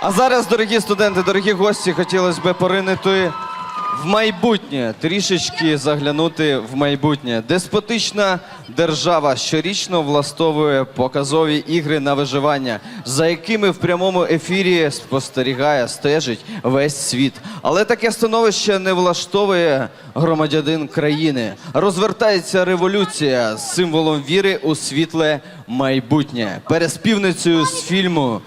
А зараз, дорогі студенти, дорогі гості, хотілося б поринити в майбутнє, трішечки заглянути в майбутнє. Деспотична держава щорічно влаштовує показові ігри на виживання, за якими в прямому ефірі спостерігає, стежить весь світ. Але таке становище не влаштовує громадянин країни. Розвертається революція з символом віри у світле майбутнє. Переспівницею з фільму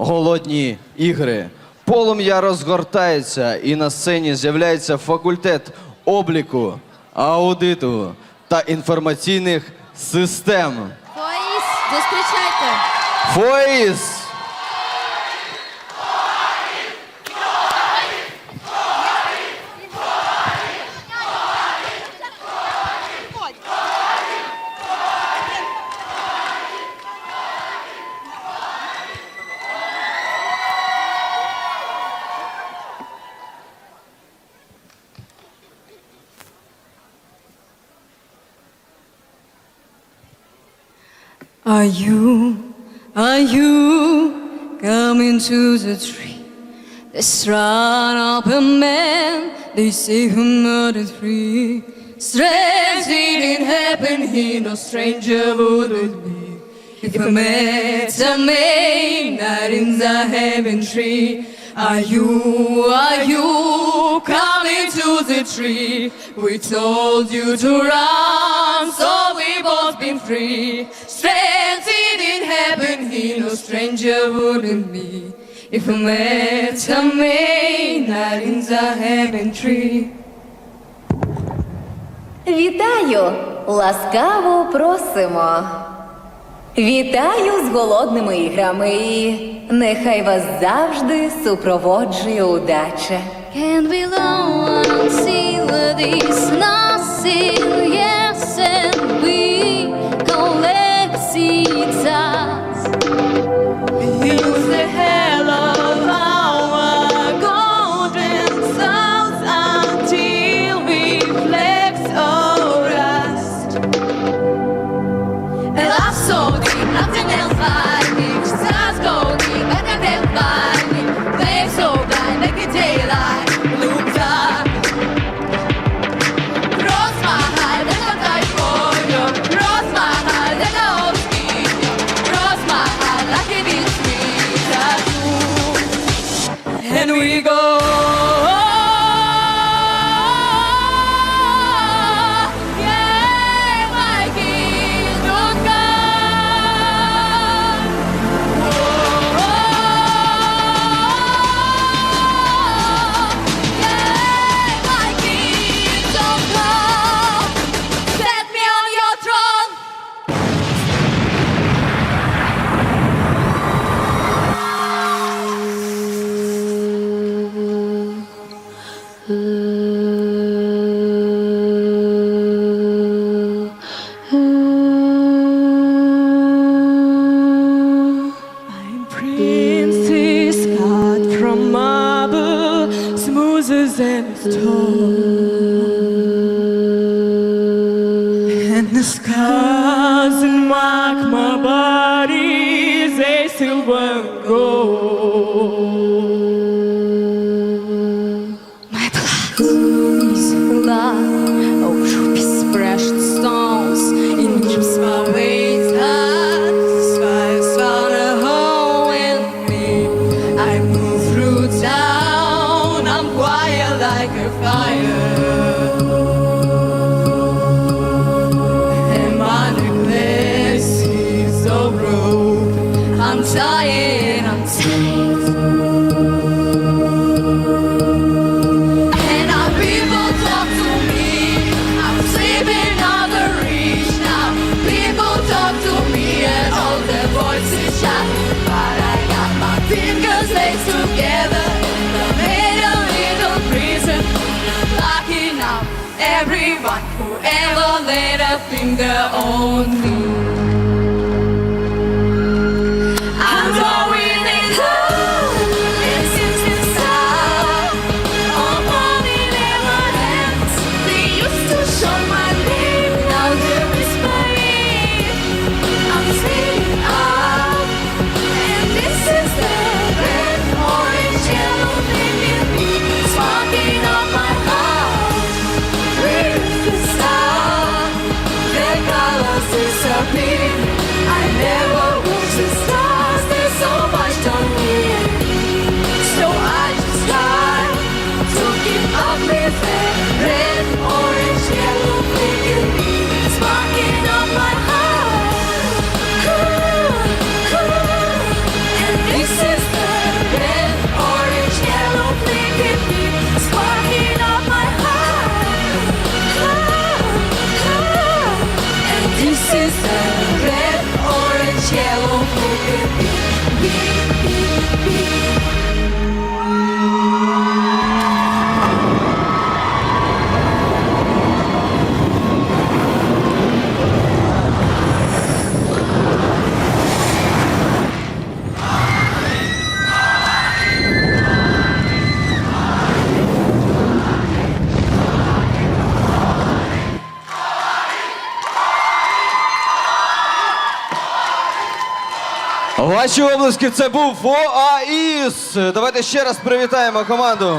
Голодні ігри. Полум'я розгортається, і на сцені з'являється факультет обліку, аудиту та інформаційних систем. Фоїс, зустрічайте. ФОІС! Are you, are you coming to the tree? There's run up a man, they say who murdered three. Strange didn't happen, here, no stranger would it be. If I met a man, not in the heaven tree. Are you, are you coming to the tree? We told you to run, so we both been free. Strange didn't happen, he no stranger wouldn't be. If I met a man, not in the heaven tree. Вітаю! Ласкаво просимо. Вітаю з голодними іграми. Нехай вас завжди супроводжує удача. Can't be alone until this nothing, yes, and we collect souls until we flex or rust. And nothing else like told. Everyone who ever laid a finger on me. never will stop. Ваші обласки це був ОАІС. Давайте ще раз привітаємо команду.